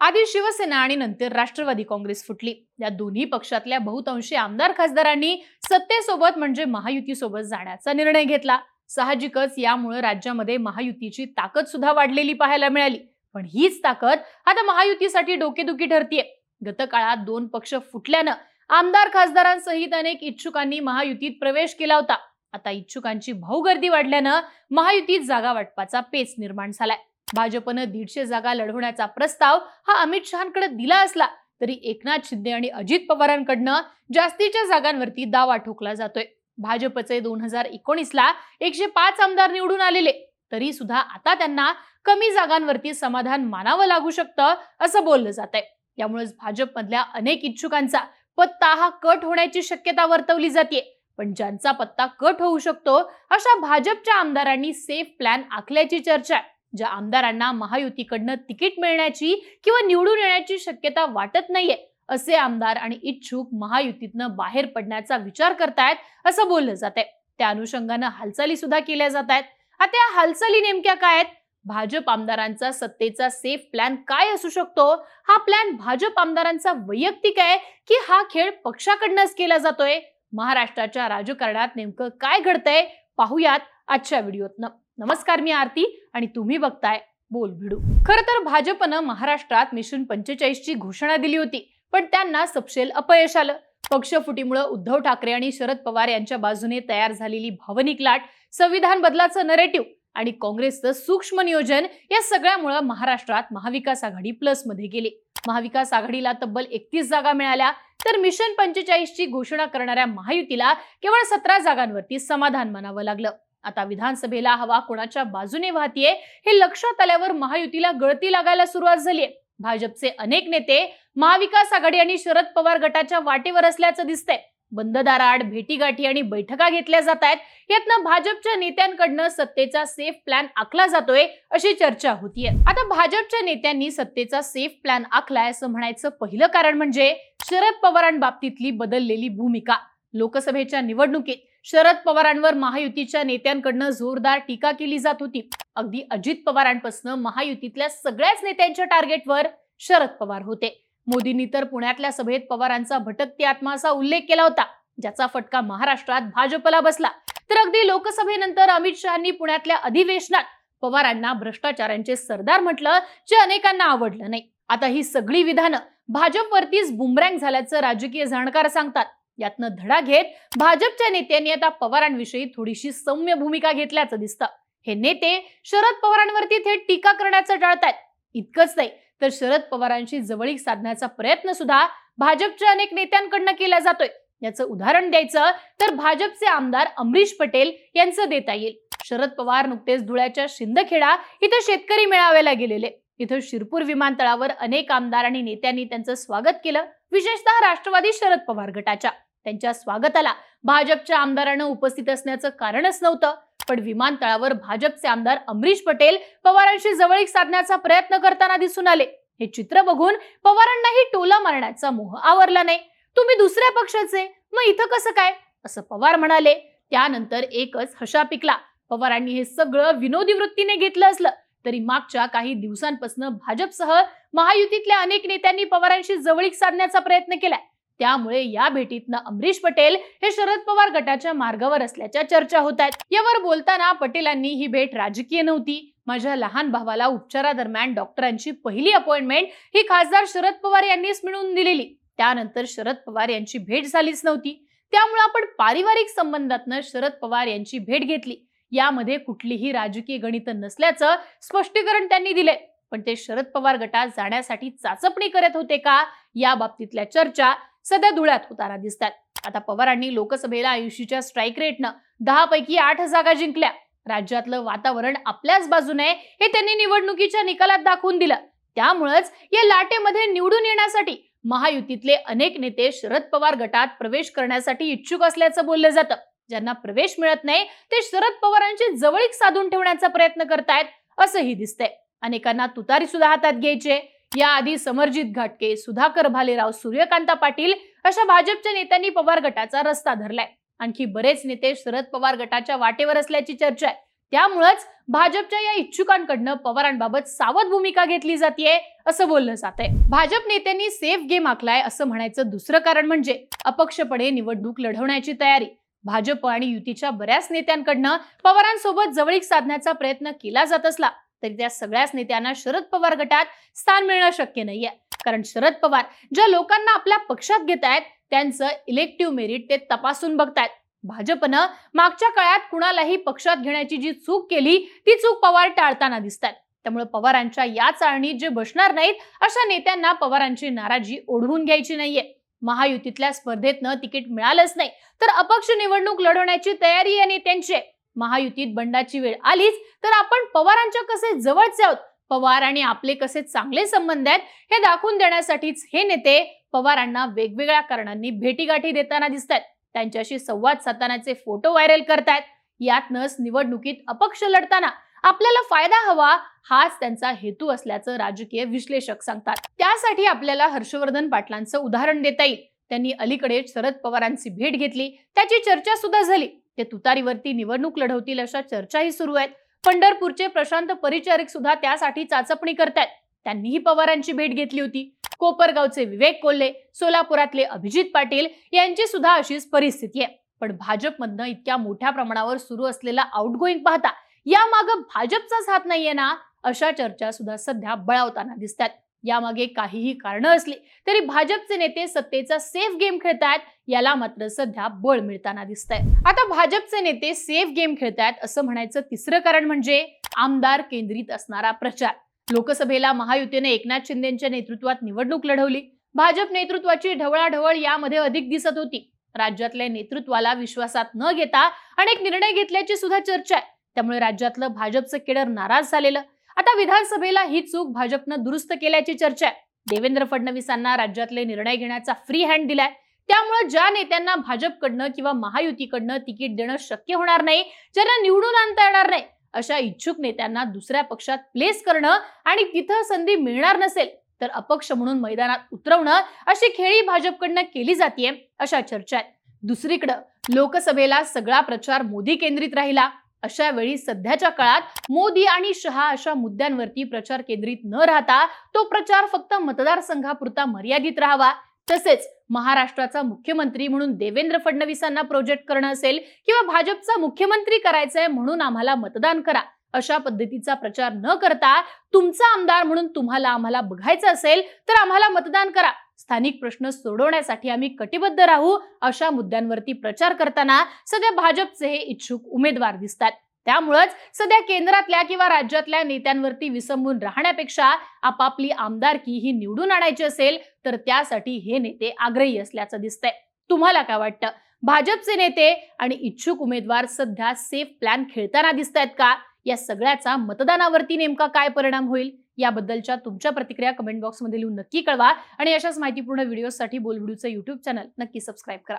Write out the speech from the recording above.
आधी शिवसेना आणि नंतर राष्ट्रवादी काँग्रेस फुटली. या दोन्ही पक्षातल्या बहुतांशी आमदार खासदारांनी सत्तेसोबत म्हणजे महायुतीसोबत जाण्याचा निर्णय घेतला. साहजिकच यामुळे राज्यामध्ये महायुतीची ताकद सुद्धा वाढलेली पाहायला मिळाली. पण हीच ताकद आता महायुतीसाठी डोकेदुखी ठरतीये. गतकाळात दोन पक्ष फुटल्यानं आमदार खासदारांसहित अनेक इच्छुकांनी महायुतीत प्रवेश केला होता. आता इच्छुकांची भाऊगर्दी वाढल्यानं महायुतीत जागा वाटपाचा पेच निर्माण झालाय. भाजपनं दीडशे जागा लढवण्याचा प्रस्ताव हा अमित शहाकडे दिला असला तरी एकनाथ शिंदे आणि अजित पवारांकडनं जास्तीच्या जागांवरती दावा ठोकला जातोय. भाजपचे दोन हजार एकोणीसला एकशे पाच आमदार निवडून आलेले तरी सुद्धा आता त्यांना कमी जागांवरती समाधान मानावं लागू शकतं असं बोललं जात आहे यामुळेच भाजपमधल्या अनेक इच्छुकांचा पत्ता हा कट होण्याची शक्यता वर्तवली जाते पण ज्यांचा पत्ता कट होऊ शकतो अशा भाजपच्या आमदारांनी सेफ प्लॅन आखल्याची चर्चा आहे. ज्या आमदारांना महायुतीकडनं तिकीट मिळण्याची किंवा निवडून येण्याची शक्यता वाटत नाहीये असे आमदार आणि इच्छुक महायुतीतनं बाहेर पडण्याचा विचार करतायत असं बोललं जात आहे त्या अनुषंगानं हालचाली सुद्धा केल्या जात आहेत आता या हालचाली नेमक्या काय आहेत? भाजप आमदारांचा सत्तेचा सेफ प्लॅन काय असू शकतो? हा प्लॅन भाजप आमदारांचा वैयक्तिक आहे की हा खेळ पक्षाकडनंच केला जातोय? महाराष्ट्राच्या राजकारणात नेमकं काय घडतंय? पाहूयात आजच्या व्हिडिओतनं. नमस्कार मी आरती आणि तुम्ही बघताय बोल भिडू. खर तर भाजपनं महाराष्ट्रात मिशन पंचेचाळीसची घोषणा दिली होती पण त्यांना सपशेल अपयश आलं. पक्षफुटीमुळे उद्धव ठाकरे आणि शरद पवार यांच्या बाजूने तयार झालेली भावनिक लाट संविधान बदलाचं नरेटिव्ह आणि काँग्रेसचं सूक्ष्म नियोजन या सगळ्यामुळे महाराष्ट्रात महाविकास आघाडी प्लसमध्ये गेली. महाविकास आघाडीला तब्बल एकतीस जागा मिळाल्या तर मिशन पंचेचाळीसची घोषणा करणाऱ्या महायुतीला केवळ सतरा जागांवरती समाधान मानावं लागलं. आता विधानसभेला हवा कोणाच्या बाजूने वाहतीये हे लक्षात आल्यावर महायुतीला गळती लागायला सुरुवात झालीय. भाजपचे अनेक नेते महाविकास आघाडी आणि शरद पवार गटाच्या वाटेवर असल्याचं दिसतंय. बंद दाराआड भेटीगाठी आणि बैठका घेतल्या जात आहेत यातनं भाजपच्या नेत्यांकडनं सत्तेचा सेफ प्लॅन आखला जातोय अशी चर्चा होतीये. आता भाजपच्या नेत्यांनी सत्तेचा सेफ प्लॅन आखलाय असं म्हणायचं पहिलं कारण म्हणजे शरद पवारांबाबतीतली बदललेली भूमिका. लोकसभेच्या निवडणुकीत शरद पवारांवर महायुतीच्या नेत्यांकडनं जोरदार टीका केली जात होती. अगदी अजित पवारांपासून महायुतीतल्या सगळ्याच नेत्यांच्या टार्गेटवर शरद पवार होते. मोदींनी तर पुण्यातल्या सभेत पवारांचा भटकती आत्मा असा उल्लेख केला होता ज्याचा फटका महाराष्ट्रात भाजपला बसला. तर अगदी लोकसभेनंतर अमित शहानी पुण्यातल्या अधिवेशनात पवारांना भ्रष्टाचारांचे सरदार म्हटलं जे अनेकांना आवडलं नाही. आता ही सगळी विधानं भाजपवरतीच बुमरँग झाल्याचं राजकीय जाणकार सांगतात. यातनं धडा घेत भाजपच्या नेत्यांनी आता पवारांविषयी थोडीशी सौम्य भूमिका घेतल्याचं दिसतं. हे नेते शरद पवारांवरती थेट टीका करण्याचं टाळतायत. इतकंच नाही तर शरद पवारांशी जवळीक साधण्याचा प्रयत्न सुद्धा भाजपच्या अनेक नेत्यांकडनं केला जातोय. याचं उदाहरण द्यायचं तर भाजपचे आमदार अमरीश पटेल यांचं देता येईल. शरद पवार नुकतेच धुळ्याच्या शिंदखेडा इथं शेतकरी मेळाव्याला गेलेले. इथं शिरपूर विमानतळावर अनेक आमदार आणि नेत्यांनी त्यांचं स्वागत केलं. विशेषतः राष्ट्रवादी शरद पवार गटाच्या. त्यांच्या स्वागताला भाजपच्या आमदारानं उपस्थित असण्याचं कारणच नव्हतं. पण विमानतळावर भाजपचे आमदार अमरीश पटेल पवारांशी जवळीक साधण्याचा प्रयत्न करताना दिसून आले. हे चित्र बघून पवारांनाही टोला मारण्याचा मोह आवरला नाही. तुम्ही दुसऱ्या पक्षाचे मग इथं कसं काय? असं पवार म्हणाले. त्यानंतर एकच हशा पिकला. पवारांनी हे सगळं विनोदी वृत्तीने घेतलं असलं. तरी मागच्या काही दिवसांपासून भाजपसह महायुतीतल्या अनेक नेत्यांनी पवारांशी जवळीक साधण्याचा प्रयत्न केलाय. त्यामुळे या भेटीतनं अमरीश पटेल हे शरद पवार गटाच्या मार्गावर असल्याच्या चर्चा होत आहेत. यावर बोलताना पटेलांनी ही भेट राजकीय नव्हती. माझ्या लहान भावाला उपचारादरम्यान डॉक्टरांची पहिली अपॉइंटमेंट ही खासदार शरद पवार यांनीच मिळवून दिलेली. त्यानंतर शरद पवार यांची भेट झालीच नव्हती. त्यामुळे आपण पारिवारिक संबंधातनं शरद पवार यांची भेट घेतली. यामध्ये कुठलीही राजकीय गणित नसल्याचं स्पष्टीकरण त्यांनी दिले पण ते शरद पवार गटात जाण्यासाठी चाचपणी करत होते का? या बाबतीतल्या चर्चा सध्या धुळ्यात होताना दिसतात. आता पवारांनी लोकसभेला आयुषीच्या स्ट्राईक रेटनं दहा पैकी आठ जागा जिंकल्या. राज्यातलं वातावरण आपल्याच बाजूने हे त्यांनी निवडणुकीच्या निकालात दाखवून दिलं. त्यामुळेच या लाटेमध्ये निवडून येण्यासाठी महायुतीतले अनेक नेते शरद पवार गटात प्रवेश करण्यासाठी इच्छुक असल्याचं बोललं जातं. ज्यांना प्रवेश मिळत नाही ते शरद पवारांची जवळीक साधून ठेवण्याचा प्रयत्न करतायत असंही दिसतंय. अनेकांना तुतारी सुद्धा हातात घ्यायचे. याआधी समरजित घाटके सुधाकर भालेराव सूर्यकांता पाटील अशा भाजपच्या नेत्यांनी पवार गटाचा रस्ता धरलाय. आणखी बरेच नेते शरद पवार गटाच्या वाटेवर असल्याची चर्चा आहे. त्यामुळंच भाजपच्या या इच्छुकांकडनं पवारांबाबत सावध भूमिका घेतली जाते असं बोललं जात आहे भाजप नेत्यांनी सेफ गेम आखलाय असं म्हणायचं दुसरं कारण म्हणजे अपक्षपणे निवडणूक लढवण्याची तयारी. भाजप आणि युतीच्या बऱ्याच नेत्यांकडनं पवारांसोबत जवळीक साधण्याचा प्रयत्न केला जात असला तरी त्या सगळ्याच नेत्यांना शरद पवार गटात स्थान मिळणं शक्य नाहीये. कारण शरद पवार ज्या लोकांना आपल्या पक्षात घेत आहेत त्यांचं इलेक्टिव्ह मेरिट ते तपासून बघतायत. भाजपनं मागच्या काळात कुणालाही पक्षात घेण्याची जी चूक केली ती चूक पवार टाळताना दिसतात त्यामुळे पवारांच्या या चाळणीत जे बसणार नाहीत अशा नेत्यांना पवारांची नाराजी ओढवून घ्यायची नाहीये. महायुतीतल्या स्पर्धेतनं तिकीट मिळालंच नाही. तर अपक्ष निवडणूक लढवण्याची तयारी या नेत्यांची आहे. महायुतीत बंडाची वेळ आलीच तर आपण पवारांच्या कसे जवळचे आहोत? पवार आणि आपले कसे चांगले संबंध आहेत हे दाखवून देण्यासाठीच हे नेते पवारांना वेगवेगळ्या कारणांनी भेटीगाठी देताना दिसत आहेत त्यांच्याशी संवाद साधतानाचे फोटो व्हायरल करतायत. यातनच निवडणुकीत अपक्ष लढताना आपल्याला फायदा हवा हाच त्यांचा हेतू असल्याचं राजकीय विश्लेषक सांगतात. त्यासाठी आपल्याला हर्षवर्धन पाटलांचं उदाहरण देता येईल. त्यांनी अलीकडे शरद पवारांची भेट घेतली त्याची चर्चा सुद्धा झाली. ते तुतारीवरती निवडणूक लढवतील अशा चर्चाही सुरू आहेत. पंढरपूरचे प्रशांत परिचारिक सुद्धा त्यासाठी चाचपणी करतायत. त्यांनीही पवारांची भेट घेतली होती. कोपरगावचे विवेक कोल्हे सोलापुरातले अभिजित पाटील यांची सुद्धा अशीच परिस्थिती आहे. पण भाजपमधनं इतक्या मोठ्या प्रमाणावर सुरू असलेला आउटगोईंग पाहता यामागं भाजपचाच हात नाहीये ना अशा चर्चा सुद्धा सध्या बळावताना दिसतात यामागे काहीही कारणं असली तरी भाजपचे नेते सत्तेचा सेफ गेम खेळतायत याला मात्र सध्या बळ मिळताना दिसत आता भाजपचे नेते सेफ गेम खेळतायत असं म्हणायचं तिसरं कारण म्हणजे आमदार केंद्रित असणारा प्रचार. लोकसभेला महायुतीने एकनाथ शिंदेच्या नेतृत्वात निवडणूक लढवली. भाजप नेतृत्वाची ढवळाढवळ यामध्ये अधिक दिसत होती. राज्यातल्या नेतृत्वाला विश्वासात न घेता अनेक निर्णय घेतल्याची सुद्धा चर्चा आहे. त्यामुळे राज्यातलं भाजपचं केडर नाराज झालेलं. आता विधानसभेला ही चूक भाजपनं दुरुस्त केल्याची चर्चा आहे. देवेंद्र फडणवीसांना राज्यातले निर्णय घेण्याचा फ्री हँड दिलाय. त्यामुळे ज्या नेत्यांना भाजपकडनं किंवा महायुतीकडनं तिकीट देणं शक्य होणार नाही ज्यांना निवडून आणता येणार नाही अशा इच्छुक नेत्यांना दुसऱ्या पक्षात प्लेस करणं आणि तिथं संधी मिळणार नसेल तर अपक्ष म्हणून मैदानात उतरवणं अशी खेळी भाजपकडनं केली जाते अशा चर्चा आहेत. दुसरीकडं लोकसभेला सगळा प्रचार मोदी केंद्रित राहिला. अशा वेळी सध्याच्या काळात मोदी आणि शहा अशा मुद्द्यांवरती प्रचार केंद्रित न राहता तो प्रचार फक्त मतदारसंघापुरता मर्यादित राहावा. तसेच महाराष्ट्राचा मुख्यमंत्री म्हणून देवेंद्र फडणवीसांना प्रोजेक्ट करणं असेल किंवा भाजपचा मुख्यमंत्री करायचंय म्हणून आम्हाला मतदान करा. अशा पद्धतीचा प्रचार न करता तुमचा आमदार म्हणून तुम्हाला आम्हाला बघायचं असेल तर आम्हाला मतदान करा. स्थानिक प्रश्न सोडवण्यासाठी आम्ही कटिबद्ध राहू अशा मुद्द्यांवरती प्रचार करताना सध्या भाजपचे हे इच्छुक उमेदवार दिसतात. त्यामुळंच सध्या केंद्रातल्या किंवा राज्यातल्या नेत्यांवरती विसंबून राहण्यापेक्षा आपापली आमदारकी ही निवडून आणायची असेल तर त्यासाठी हे नेते आग्रही असल्याचं दिसतंय. तुम्हाला काय वाटतं? भाजपचे नेते आणि इच्छुक उमेदवार सध्या सेफ प्लॅन खेळताना दिसत आहेत का? या सगळ्याचा मतदानावरती नेमका काय परिणाम होईल याबद्दलच्या तुमच्या प्रतिक्रिया कमेंट बॉक्समध्ये लिहून नक्की कळवा. आणि अशाच माहितीपूर्ण व्हिडिओसाठी बोल युट्यूब चॅनल नक्की सबस्क्राईब करा.